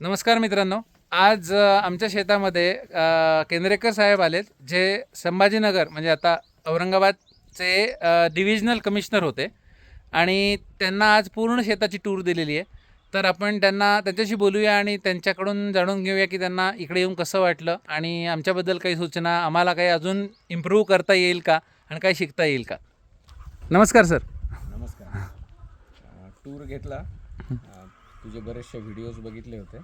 नमस्कार मित्रांनो. आज आमच्या शेतामध्ये केंद्रेकर साहेब आलेत जे संभाजीनगर म्हणजे आता औरंगाबादचे डिव्हिजनल कमिशनर होते. आणि त्यांना आज पूर्ण शेताची टूर दिलेली आहे. तर आपण त्यांना त्यांच्याशी बोलूया आणि त्यांच्याकडून जाणून घेऊया की त्यांना इकडे येऊन कसं वाटलं आणि आमच्याबद्दल काही सूचना आम्हाला काही अजून इम्प्रूव्ह करता येईल का आणि काही शिकता येईल का? नमस्कार सर. नमस्कार. टूर घेतला. तुझे बरेचसे व्हिडिओज बघितले होते.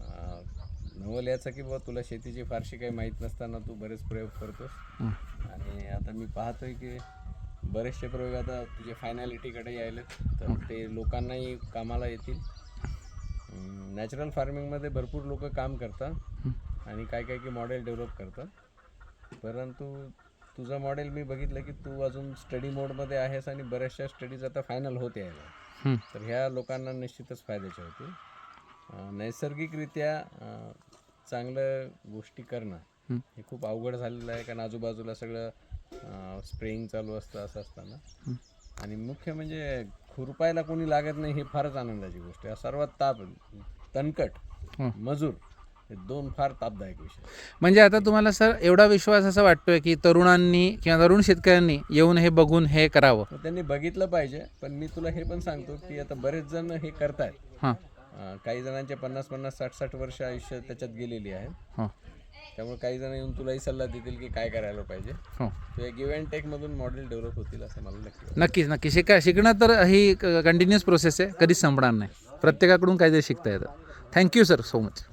अ, नवल याचं की बाबा तुला शेतीची फारशी काही माहीत नसताना तू बरेच प्रयोग करतोस. आणि आता मी पाहतोय की बरेचसे प्रयोग आता तुझे फायनॅलिटीकडे यायले तर ते लोकांनाही कामाला येतील. नॅचरल फार्मिंगमध्ये भरपूर लोक काम करतात. आणि काय काय की मॉडेल डेव्हलप करतात. परंतु तुझं मॉडेल मी बघितलं की तू अजून स्टडी मोडमध्ये आहेस आणि बऱ्याचशा स्टडीज आता फायनल होत यायला. तर ह्या लोकांना निश्चितच फायद्याच्या होतील नैसर्गिकरित्या चांगलं गोष्टी करणं हं. खूप अवघड झालेलं आहे. कारण आजूबाजूला सगळं स्प्रेइंग चालू असतं असं असताना. आणि मुख्य म्हणजे खुरपायला कोणी लागत नाही ही फारच आनंदाची गोष्ट आहे. सर्वात ताप तणकट. मजूर हे दोन फार तापदायक विषय. म्हणजे आता तुम्हाला सर एवढा विश्वास असा वाटतोय की तरुणांनी किंवा तरुण शेतकऱ्यांनी येऊन हे बघून हे करावं? त्यांनी बघितलं पाहिजे पण मी तुला हे पण सांगतो की आता बरेच जण हे करतायत. हां. अं, काही जणांचे पन्नास पन्नास साठ साठ वर्ष आयुष्य त्याच्यात गेलेली आहेत. हो. त्यामुळे काही जण येऊन तुलाही सल्ला देतील की काय करायला पाहिजे. हो. ते गिव्ह अँड टेकमधून मॉडेल डेव्हलप होतील असं मला नक्की वाटतं. नक्कीच नक्की शिका शिकणं तर ही कंटिन्युअस प्रोसेस आहे कधीच संपणार नाही. प्रत्येकाकडून काहीतरी शिकता येतं. Thank you sir so much